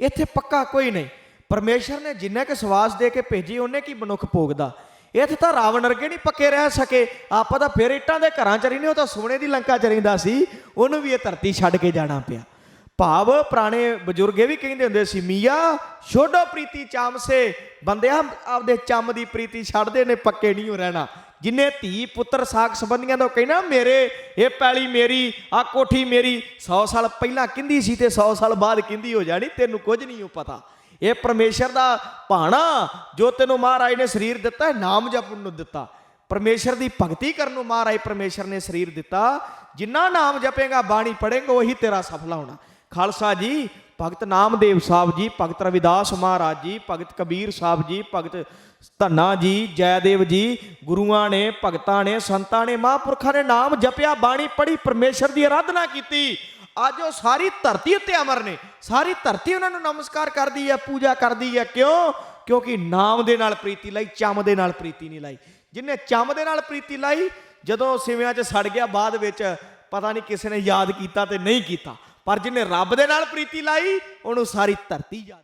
ਇੱਥੇ ਪੱਕਾ ਕੋਈ ਨਹੀਂ। ਪਰਮੇਸ਼ਰ ਨੇ ਜਿੰਨੇ ਕੁ ਸਵਾਸ ਦੇ ਕੇ ਭੇਜੀ, ਉਹਨੇ ਕੀ ਮਨੁੱਖ ਭੋਗਦਾ? ਇੱਥੇ ਤਾਂ ਰਾਵਣ ਵਰਗੇ ਨਹੀਂ ਪੱਕੇ ਰਹਿ ਸਕੇ। ਆਪਾਂ ਤਾਂ ਫਿਰ ਇੱਟਾਂ ਦੇ ਘਰਾਂ ਚ ਰਹਿੰਦੇ ਉਹ ਤਾਂ ਸੋਨੇ ਦੀ ਲੰਕਾ ਚ ਰਹਿੰਦਾ ਸੀ। ਉਹਨੂੰ ਵੀ ਇਹ ਧਰਤੀ ਛੱਡ ਕੇ ਜਾਣਾ ਪਿਆ। ਭਾਵ ਪੁਰਾਣੇ ਬਜ਼ੁਰਗ ਇਹ ਵੀ ਕਹਿੰਦੇ ਹੁੰਦੇ ਸੀ, ਮੀਆਂ, ਛੋਡੋ ਪ੍ਰੀਤੀ ਚਾਮ ਸੇ ਬੰਦਿਆਂ ਆਪਦੇ ਚੰਮ ਦੀ ਪ੍ਰੀਤੀ ਛੱਡਦੇ ਨੇ, ਪੱਕੇ ਨਹੀਂ ਹੋ ਰਹਿਣਾ। ਜਿਨੇ ਧੀ ਪੁੱਤਰ ਸਾਖ ਸੰਬੰਧੀਆਂ ਦਾ ਕਹਿਣਾ ਮੇਰੇ ਇਹ ਪੈਲੀ ਮੇਰੀ ਆ ਕੋਠੀ ਮੇਰੀ 100 ਸਾਲ ਪਹਿਲਾਂ ਕਿੰਦੀ ਸੀ ਤੇ 100 ਸਾਲ ਬਾਅਦ ਕਿੰਦੀ ਹੋ ਜਾਣੀ ਤੈਨੂੰ ਕੁਝ ਨਹੀਂ ਹੋ ਪਤਾ। ਇਹ ਪਰਮੇਸ਼ਰ ਦਾ ਭਾਣਾ ਜੋ ਤੈਨੂੰ ਮਹਾਰਾਜ ਨੇ ਸਰੀਰ ਦਿੱਤਾ ਹੈ, ਨਾਮ ਜਪਣ ਨੂੰ ਦਿੱਤਾ। ਪਰਮੇਸ਼ਰ ਦੀ ਭਗਤੀ ਕਰਨ ਨੂੰ ਮਹਾਰਾਜ ਪਰਮੇਸ਼ਰ ਨੇ ਸਰੀਰ ਦਿੱਤਾ। ਜਿੰਨਾ ਨਾਮ ਜਪੇਗਾ ਬਾਣੀ ਪੜੇਗਾ ਉਹੀ ਤੇਰਾ ਸਫਲਾ ਹੋਣਾ। ਖਾਲਸਾ ਜੀ, ਭਗਤ ਨਾਮਦੇਵ ਸਾਹਿਬ ਜੀ, ਭਗਤ ਰਵਿਦਾਸ ਮਹਾਰਾਜ ਜੀ, ਭਗਤ ਕਬੀਰ ਸਾਹਿਬ ਜੀ, ਭਗਤ ਧੰਨਾ ਜੀ, ਜੈਦੇਵ ਜੀ, ਗੁਰੂਆਂ ਨੇ, ਭਗਤਾਂ ਨੇ, ਸੰਤਾਂ ਨੇ, ਮਹਾਂਪੁਰਖਾਂ ਨੇ ਨਾਮ ਜਪਿਆ, ਬਾਣੀ ਪੜ੍ਹੀ, ਪਰਮੇਸ਼ਰ ਦੀ ਆਰਾਧਨਾ ਕੀਤੀ। ਅੱਜ ਉਹ ਸਾਰੀ ਧਰਤੀ ਉੱਤੇ ਅਮਰ ਨੇ। ਸਾਰੀ ਧਰਤੀ ਉਹਨਾਂ ਨੂੰ ਨਮਸਕਾਰ ਕਰਦੀ ਹੈ, ਪੂਜਾ ਕਰਦੀ ਹੈ। ਕਿਉਂ? ਕਿਉਂਕਿ ਨਾਮ ਦੇ ਨਾਲ ਪ੍ਰੀਤੀ ਲਈ, ਚਮ ਦੇ ਨਾਲ ਪ੍ਰੀਤੀ ਨਹੀਂ ਲਾਈ। ਜਿਨੇ ਚਮ ਦੇ ਨਾਲ ਪ੍ਰੀਤੀ ਲਾਈ, ਜਦੋਂ ਸਿਵਿਆਂ 'ਚ ਸੜ ਗਿਆ, ਬਾਅਦ ਵਿੱਚ ਪਤਾ ਨਹੀਂ ਕਿਸੇ ਨੇ ਯਾਦ ਕੀਤਾ ਤੇ ਨਹੀਂ ਕੀਤਾ। ਪਰ ਜਿਹਨੇ ਰੱਬ ਦੇ ਨਾਲ ਪ੍ਰੀਤੀ ਲਾਈ ਉਹਨੂੰ ਸਾਰੀ ਧਰਤੀ ਯਾਦ